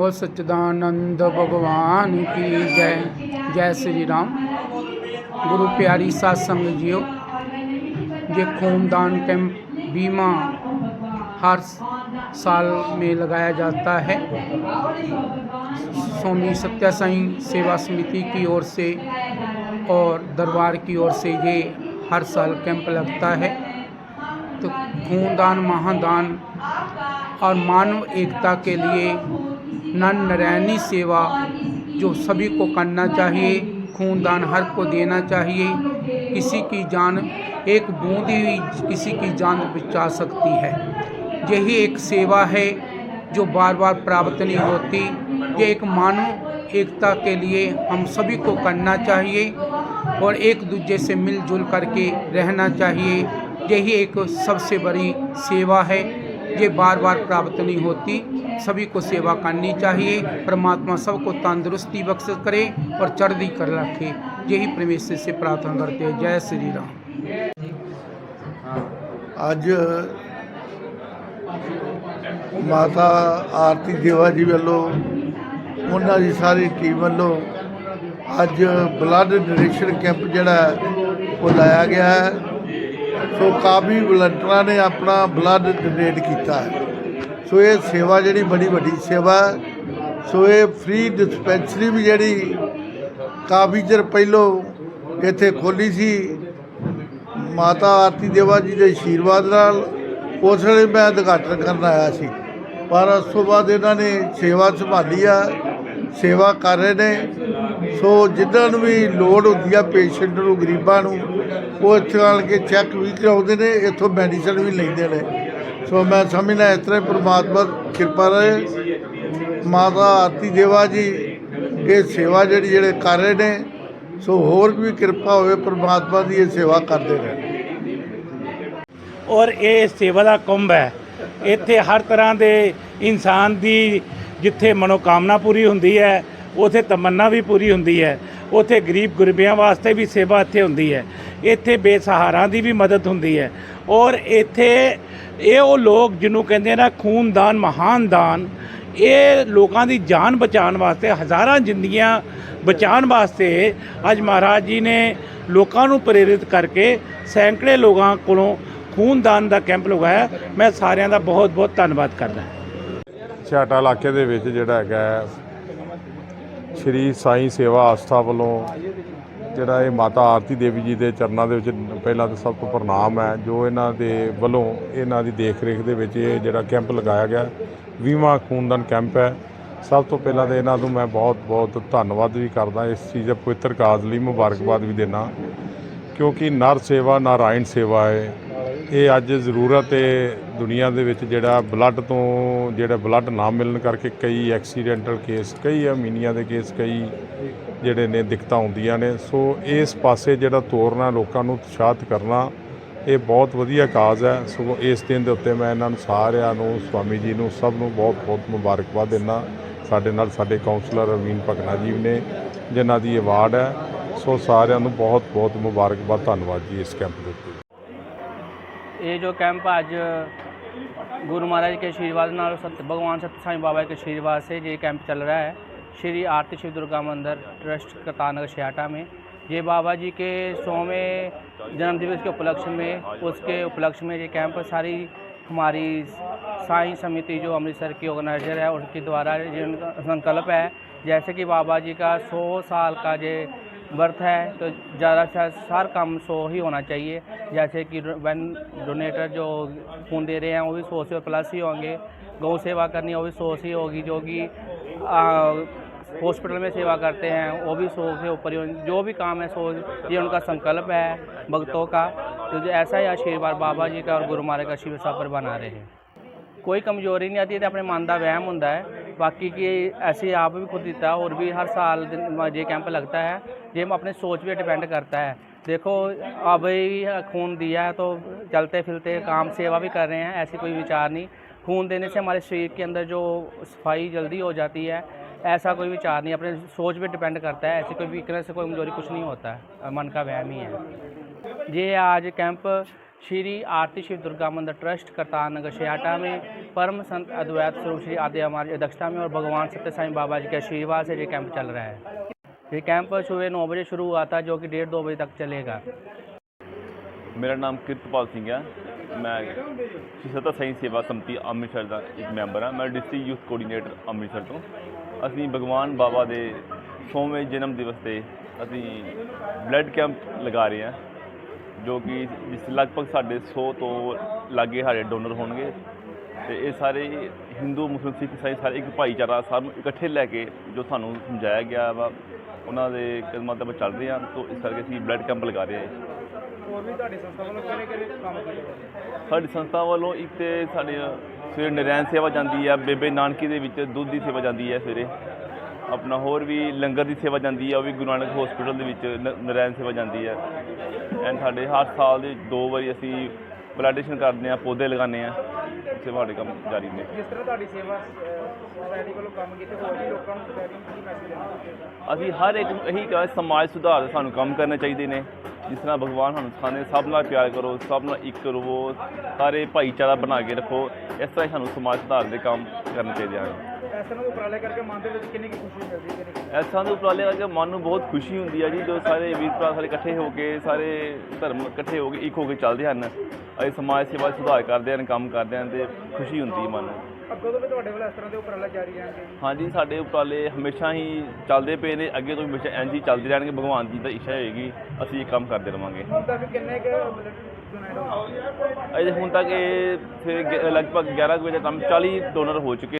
बोल सच्चिदानंद भगवान की जय। जय श्री राम गुरु प्यारी सात संग जियो। ये खूनदान कैंप बीमा हर साल में लगाया जाता है। स्वामी सत्या साई सेवा समिति की ओर से और दरबार की ओर से ये हर साल कैंप लगता है। तो खूनदान, महादान और मानव एकता के लिए नन नारायणी सेवा जो सभी को करना चाहिए, खूनदान हर को देना चाहिए। किसी की जान, एक बूंद ही किसी की जान बचा सकती है। यही एक सेवा है जो बार बार प्राप्त नहीं होती। ये एक मानव एकता के लिए हम सभी को करना चाहिए और एक दूसरे से मिलजुल करके रहना चाहिए। यही एक सबसे बड़ी सेवा है। ये बार बार प्राप्त नहीं होती। सभी को सेवा करनी चाहिए परमात्मा सबको तंदुरुस्ती बख्श करे और चढ़दी कर रखे यही परमेश्वर से प्रार्थना करते हैं जय श्री राम ਅੱਜ ਮਾਤਾ ਆਰਤੀ ਦੇਵਾ ਜੀ ਵੱਲੋਂ ਉਹਨਾਂ ਦੀ ਸਾਰੀ ਟੀਮ ਵੱਲੋਂ ਅੱਜ ਬਲੱਡ ਡੋਨੇਸ਼ਨ ਕੈਂਪ ਜਿਹੜਾ ਹੈ, ਉਹ ਲਾਇਆ ਗਿਆ ਹੈ ਸੋ ਕਾਫੀ ਵਲੰਟੀਅਰਾਂ ਨੇ ਆਪਣਾ ਬਲੱਡ ਡੋਨੇਟ ਕੀਤਾ ਹੈ ਸੋ ਇਹ ਸੇਵਾ ਜਿਹੜੀ ਬੜੀ ਵੱਡੀ ਸੇਵਾ ਹੈ। ਸੋ ਇਹ ਫ੍ਰੀ ਡਿਸਪੈਂਸਰੀ ਵੀ ਜਿਹੜੀ ਕਾਫੀ ਚਿਰ ਪਹਿਲੋਂ ਇੱਥੇ ਖੋਲੀ ਸੀ। ਮਾਤਾ ਆਰਤੀ ਦੇਵਾ ਜੀ ਦੇ ਆਸ਼ੀਰਵਾਦ ਨਾਲ ਉਸ ਵੇਲੇ ਮੈਂ ਉਦਘਾਟਨ ਕਰਨ ਆਇਆ ਸੀ। ਪਰ ਉਸ ਤੋਂ ਬਾਅਦ ਇਹਨਾਂ ਨੇ ਸੇਵਾ ਸੰਭਾਲੀ ਆ, ਸੇਵਾ ਕਰ ਰਹੇ ਨੇ। ਸੋ ਜਿੱਦਾਂ ਨੂੰ ਵੀ ਲੋੜ ਹੁੰਦੀ ਆ ਪੇਸ਼ੈਂਟ ਨੂੰ, ਗਰੀਬਾਂ ਨੂੰ, ਉਹ ਇੱਥੇ ਆਣ ਕੇ ਚੈੱਕ ਵੀ ਕਰਾਉਂਦੇ ਨੇ, ਇੱਥੋਂ ਮੈਡੀਸਨ ਵੀ ਲੈਂਦੇ ਨੇ। ਸੋ ਮੈਂ ਸਮਝਦਾ ਇਸ ਤਰ੍ਹਾਂ ਹੀ ਪ੍ਰਮਾਤਮਾ ਕਿਰਪਾ ਰਹੇ। ਮਾਤਾ ਆਰਤੀ ਦੇਵਾ ਜੀ, ਇਹ ਸੇਵਾ ਜਿਹੜੀ, ਜਿਹੜੇ ਕਰ ਰਹੇ ਨੇ, ਸੋ ਹੋਰ ਵੀ ਕਿਰਪਾ ਹੋਵੇ, ਪ੍ਰਮਾਤਮਾ ਦੀ ਇਹ ਸੇਵਾ ਕਰਦੇ ਰਹਿਣ ਔਰ ਇਹ ਸੇਵਾ ਦਾ ਕੁੰਭ ਹੈ। ਇੱਥੇ ਹਰ ਤਰ੍ਹਾਂ ਦੇ ਇਨਸਾਨ ਦੀ ਜਿੱਥੇ ਮਨੋਕਾਮਨਾ ਪੂਰੀ ਹੁੰਦੀ ਹੈ, ਉਥੇ ਤਮੰਨਾ ਵੀ ਪੂਰੀ ਹੁੰਦੀ ਹੈ। ਉਥੇ ਗਰੀਬ ਗੁਰਬਿਆਂ ਵਾਸਤੇ ਵੀ ਸੇਵਾ ਇੱਥੇ ਹੁੰਦੀ ਹੈ। ਇੱਥੇ ਬੇਸਹਾਰਾ ਦੀ ਵੀ ਮਦਦ ਹੁੰਦੀ ਹੈ। ਔਰ ਇੱਥੇ ਇਹ ਉਹ ਲੋਕ ਜਿਹਨੂੰ ਕਹਿੰਦੇ ਨਾ ਖੂਨਦਾਨ, ਮਹਾਨ ਦਾਨ, ਇਹ ਲੋਕਾਂ ਦੀ ਜਾਨ ਬਚਾਉਣ ਵਾਸਤੇ, ਹਜ਼ਾਰਾਂ ਜ਼ਿੰਦਗੀਆਂ ਬਚਾਉਣ ਵਾਸਤੇ ਅੱਜ ਮਹਾਰਾਜ ਜੀ ਨੇ ਲੋਕਾਂ ਨੂੰ ਪ੍ਰੇਰਿਤ ਕਰਕੇ ਸੈਂਕੜੇ ਲੋਕਾਂ ਕੋਲੋਂ ਖੂਨਦਾਨ ਦਾ ਕੈਂਪ ਲਗਾਇਆ ਮੈਂ ਸਾਰਿਆਂ ਦਾ ਬਹੁਤ ਬਹੁਤ ਧੰਨਵਾਦ ਕਰਦਾ ਛਾਟਾ ਇਲਾਕੇ ਦੇ ਵਿੱਚ ਜਿਹੜਾ ਹੈਗਾ ਸ਼੍ਰੀ ਸਾਈ ਸੇਵਾ ਆਸਥਾ ਵੱਲੋਂ ਜਿਹੜਾ ਇਹ ਮਾਤਾ ਆਰਤੀ ਦੇਵੀ ਜੀ ਦੇ ਚਰਨਾਂ ਦੇ ਵਿੱਚ ਪਹਿਲਾਂ ਤਾਂ ਸਭ ਤੋਂ ਪ੍ਰਣਾਮ ਹੈ, ਜੋ ਇਹਨਾਂ ਦੇ ਵੱਲੋਂ ਇਹਨਾਂ ਦੀ ਦੇਖ ਰੇਖ ਦੇ ਵਿੱਚ ਇਹ ਜਿਹੜਾ ਕੈਂਪ ਲਗਾਇਆ ਗਿਆ ਵੀਮਾ ਖੂਨਦਾਨ ਕੈਂਪ ਹੈ। ਸਭ ਤੋਂ ਪਹਿਲਾਂ ਤਾਂ ਇਹਨਾਂ ਨੂੰ ਮੈਂ ਬਹੁਤ ਬਹੁਤ ਧੰਨਵਾਦ ਵੀ ਕਰਦਾ, ਇਸ ਚੀਜ਼ ਦੇ ਪਵਿੱਤਰ ਕਾਜ ਲਈ ਮੁਬਾਰਕਬਾਦ ਵੀ ਦੇਣਾ ਕਿਉਂਕਿ ਨਰ ਸੇਵਾ, ਨਾਰਾਇਣ ਸੇਵਾ ਹੈ। ਇਹ ਅੱਜ ਜ਼ਰੂਰਤ ਹੈ ਦੁਨੀਆ ਦੇ ਵਿੱਚ ਜਿਹੜਾ ਬਲੱਡ ਤੋਂ ਜਿਹੜਾ ਬਲੱਡ ਨਾ ਮਿਲਣ ਕਰਕੇ ਕਈ ਐਕਸੀਡੈਂਟਲ ਕੇਸ, ਕਈ ਅਮੀਨੀਆ ਦੇ ਕੇਸ, ਕਈ ਜਿਹੜੇ ਨੇ ਦਿੱਕਤਾਂ ਹੁੰਦੀਆਂ ਨੇ। ਸੋ ਇਸ ਪਾਸੇ ਜਿਹੜਾ ਤੋਰਨਾ, ਲੋਕਾਂ ਨੂੰ ਉਤਸ਼ਾਹਿਤ ਕਰਨਾ, ਇਹ ਬਹੁਤ ਵਧੀਆ ਕਾਜ਼ ਹੈ। ਸੋ ਇਸ ਦਿਨ ਦੇ ਉੱਤੇ ਮੈਂ ਇਹਨਾਂ ਨੂੰ ਸਾਰਿਆਂ ਨੂੰ, ਸਵਾਮੀ ਜੀ ਨੂੰ, ਸਭ ਨੂੰ ਬਹੁਤ ਬਹੁਤ ਮੁਬਾਰਕਬਾਦ ਦਿੰਦਾ। ਸਾਡੇ ਨਾਲ ਸਾਡੇ ਕਾਉਂਸਲਰ ਰਵੀਨ ਭਗਨਾ ਜੀ ਨੇ ਜਿਨ੍ਹਾਂ ਦੀ ਅਵਾਰਡ ਹੈ। ਸੋ ਸਾਰਿਆਂ ਨੂੰ ਬਹੁਤ ਬਹੁਤ ਮੁਬਾਰਕਬਾਦ। ਧੰਨਵਾਦ ਜੀ ਇਸ ਕੈਂਪ ਦੇ ਉੱਤੇ। ये जो कैंप आज गुरु महाराज के आशीर्वाद नाल सत्य भगवान सत्य साईं बाबा के आशीर्वाद से ये कैंप चल रहा है। श्री आरती शिव दुर्गा मंदिर ट्रस्ट करतानगर छियाटा में। ये बाबा जी के सौवें जन्मदिवस के उपलक्ष्य में, उसके उपलक्ष्य में ये कैंप सारी हमारी साईं समिति जो अमृतसर की ऑर्गेनाइजर है, उनके द्वारा ये उनका संकल्प है। जैसे कि बाबा जी का सौ साल का ये वर्थ है तो ज़्यादा से हर काम सौ ही होना चाहिए। जैसे कि वन डोनेटर जो खून दे रहे हैं, वो भी सौ से प्लस ही होंगे। गौ सेवा करनी वो भी सौ से होगी, जो कि हॉस्पिटल में सेवा करते हैं, वो भी सौ से ऊपर ही जो भी काम है सौ, ये उनका संकल्प है, भक्तों का। तो ऐसा ही आशीर्वाद बाबा जी का और गुरु महाराज का शिव पर बना रहे हैं। कोई कमज़ोरी नहीं आती तो अपने मन का वहम हों है। बाकी कि ऐसे आप भी खुद दिता और भी हर साल ये कैंप लगता है ये अपने सोच पे डिपेंड करता है। देखो, अब खून दिया है तो चलते फिरते काम सेवा भी कर रहे हैं, ऐसी कोई विचार नहीं। खून देने से हमारे शरीर के अंदर जो सफ़ाई जल्दी हो जाती है, ऐसा कोई विचार नहीं। अपने सोच पे डिपेंड करता है, ऐसी कोई वीकनेस कोई कमज़ोरी कुछ नहीं होता है। मन का वहम ही है। ये आज कैंप श्री आरती शिव दुर्गा मंदिर ट्रस्ट करतार नगर छियाटा में परम संत अद्वैत स्वरूप श्री आदि हमारी अध्यक्षता में और भगवान सत्य साईं बाबा जी के आशीर्वाद से ये कैंप चल रहा है ये कैंप सुबह नौ बजे शुरू हुआ था जो कि डेढ़ दो बजे तक चलेगा ਮੇਰਾ ਨਾਮ ਕਿਰਤਪਾਲ ਸਿੰਘ ਹੈ ਮੈਂ ਸ਼੍ਰੀ ਸਤਾ ਸਾਈਂ ਸੇਵਾ ਸੰਮਤੀ ਅੰਮ੍ਰਿਤਸਰ ਦਾ ਇੱਕ ਮੈਂਬਰ ਹਾਂ ਮੈਂ ਡਿਸਟ੍ਰਿਕਟ ਯੂਥ ਕੋਆਰਡੀਨੇਟਰ ਅੰਮ੍ਰਿਤਸਰ ਤੋਂ ਅਸੀਂ ਭਗਵਾਨ ਬਾਬਾ ਦੇ 100ਵੇਂ ਜਨਮ ਦਿਵਸ ਤੇ ਅਸੀਂ ਬਲੱਡ ਕੈਂਪ ਲਗਾ ਰਹੇ ਹਾਂ ਜੋ ਕਿ ਜਿਸ ਲਗਭਗ ਸਾਡੇ 100 ਤੋਂ ਲਾਗੇ ਸਾਡੇ ਡੋਨਰ ਹੋਣਗੇ। ਤੇ ਇਹ ਸਾਰੇ ਹਿੰਦੂ ਮੁਸਲਿਮ ਸਿੱਖ ਇਸਾਈ ਸਾਰੇ ਇੱਕ ਭਾਈਚਾਰਾ ਸਾਨੂੰ ਇਕੱਠੇ ਲੈ ਕੇ ਜੋ ਸਾਨੂੰ ਸਮਝਾਇਆ ਗਿਆ ਵਾ ਉਹਨਾਂ ਦੇ ਕਦਮਾਂ ਤੇ ਆਪਾਂ ਚੱਲ ਰਹੇ ਹਾਂ। ਤੋਂ ਇਸ ਕਰਕੇ ਅਸੀਂ ਬਲੱਡ ਕੈਂਪ ਲਗਾ ਰਹੇ ਹਾਂ ਸਾਡੀ ਸੰਸਥਾ ਵੱਲੋਂ ਇੱਕ ਤੇ ਸਾਡੇ ਸਵੇਰੇ ਨਰੈਣ ਸੇਵਾ ਜਾਂਦੀ ਹੈ ਬੇਬੇ ਨਾਨਕੀ ਦੇ ਵਿੱਚ ਦੁੱਧ ਦੀ ਸੇਵਾ ਜਾਂਦੀ ਹੈ ਸਵੇਰੇ। ਆਪਣਾ ਹੋਰ ਵੀ ਲੰਗਰ ਦੀ ਸੇਵਾ ਜਾਂਦੀ ਹੈ ਉਹ ਵੀ ਗੁਰੂ ਨਾਨਕ ਹਸਪੀਟਲ ਦੇ ਵਿੱਚ ਨ- ਨਰੈਣ ਸੇਵਾ ਜਾਂਦੀ ਹੈ ਐਂਡ ਸਾਡੇ ਹਰ ਸਾਲ ਦੇ ਦੋ ਵਾਰੀ ਅਸੀਂ ਪਲਾਂਟੇਸ਼ਨ ਕਰਦੇ ਹਾਂ ਪੌਦੇ ਲਗਾਉਂਦੇ ਹਾਂ ਸੇਵਾ ਸਾਡੇ ਕੰਮ ਜਾਰੀ ਨੇ। ਜਿਸ ਤਰ੍ਹਾਂ ਤੁਹਾਡੀ ਸੇਵਾ ਸੋਸਾਇਟੀ ਵੱਲੋਂ ਕੰਮ ਕੀਤੇ ਹੋਰ ਵੀ ਲੋਕਾਂ ਨੂੰ ਸੋਸਾਇਟੀ ਨੂੰ ਕੀ ਮੈਸੇਜ ਦੇਣਾ ਅਸੀਂ ਹਰ ਇੱਕ ਨੂੰ ਇਹੀ ਕਹਾਂ ਸਮਾਜ ਸੁਧਾਰ ਦੇ ਸਾਨੂੰ ਕੰਮ ਕਰਨੇ ਚਾਹੀਦੇ ਨੇ। ਜਿਸ ਤਰ੍ਹਾਂ ਭਗਵਾਨ ਸਾਨੂੰ ਸਿਖਾਉਂਦੇ ਸਭ ਨਾਲ ਪਿਆਰ ਕਰੋ ਸਭ ਨਾਲ ਇੱਕ ਰਹੋ ਸਾਰੇ ਭਾਈਚਾਰਾ ਬਣਾ ਕੇ ਰੱਖੋ। ਇਸ ਤਰ੍ਹਾਂ ਹੀ ਸਾਨੂੰ ਸਮਾਜ ਸੁਧਾਰ ਦੇ ਕੰਮ ਕਰਨੇ ਚਾਹੀਦੇ ਹਨ। ਇਸ ਤਰ੍ਹਾਂ ਦੇ ਉਪਰਾਲੇ ਕਰਕੇ ਮਨ ਦੇ ਵਿੱਚ ਕਿੰਨੀ ਕੁ ਖੁਸ਼ੀ ਮਿਲਦੀ ਹੈ ਕਿੰਨੀ ਕੁ ਇਸ ਤਰ੍ਹਾਂ ਦੇ ਉਪਰਾਲੇ ਕਰਕੇ ਮਨ ਨੂੰ ਬਹੁਤ ਖੁਸ਼ੀ ਹੁੰਦੀ ਹੈ ਜੀ ਜੋ ਸਾਰੇ ਵੀਰ ਭਰਾ ਸਾਰੇ ਇਕੱਠੇ ਹੋ ਕੇ ਸਾਰੇ ਧਰਮ ਇਕੱਠੇ ਹੋ ਕੇ ਇੱਕ ਹੋ ਕੇ ਚੱਲਦੇ ਹਨ। ਅਸੀਂ ਸਮਾਜ ਸੇਵਾ 'ਚ ਸੁਧਾਰ ਕਰਦੇ ਹਨ ਕੰਮ ਕਰਦੇ ਹਨ ਤੇ ਖੁਸ਼ੀ ਹੁੰਦੀ ਹੈ ਮਨ ਨੂੰ। ਅੱਗੋਂ ਤੋਂ ਵੀ ਤੁਹਾਡੇ ਵੱਲ ਇਸ ਤਰ੍ਹਾਂ ਦੇ ਉਪਰਾਲੇ ਜਾਰੀ ਰਹਿਣਗੇ? ਜੀ ਹਾਂਜੀ ਸਾਡੇ ਉਪਰਾਲੇ ਹਮੇਸ਼ਾ ਹੀ ਚੱਲਦੇ ਪਏ ਨੇ ਅੱਗੇ ਤੋਂ ਵੀ ਹਮੇਸ਼ਾ ਇੰਝ ਹੀ ਚੱਲਦੇ ਰਹਿਣਗੇ। ਭਗਵਾਨ ਜੀ ਦੀ ਇੱਛਾ ਹੋਏਗੀ ਅਸੀਂ ਇਹ ਕੰਮ ਕਰਦੇ ਰਵਾਂਗੇ। ਹੁਣ ਤੱਕ ਕਿੰਨੇ ਕੁ ਡੋਨੇਟ ਹੋ? ਅਜੇ ਹੁਣ ਤੱਕ ਇਹ ਫਿਰ ਗ- ਲਗਭਗ 11 ਕੁ ਵਜੇ ਤੱਕ 40 ਡੋਨਰ ਹੋ ਚੁੱਕੇ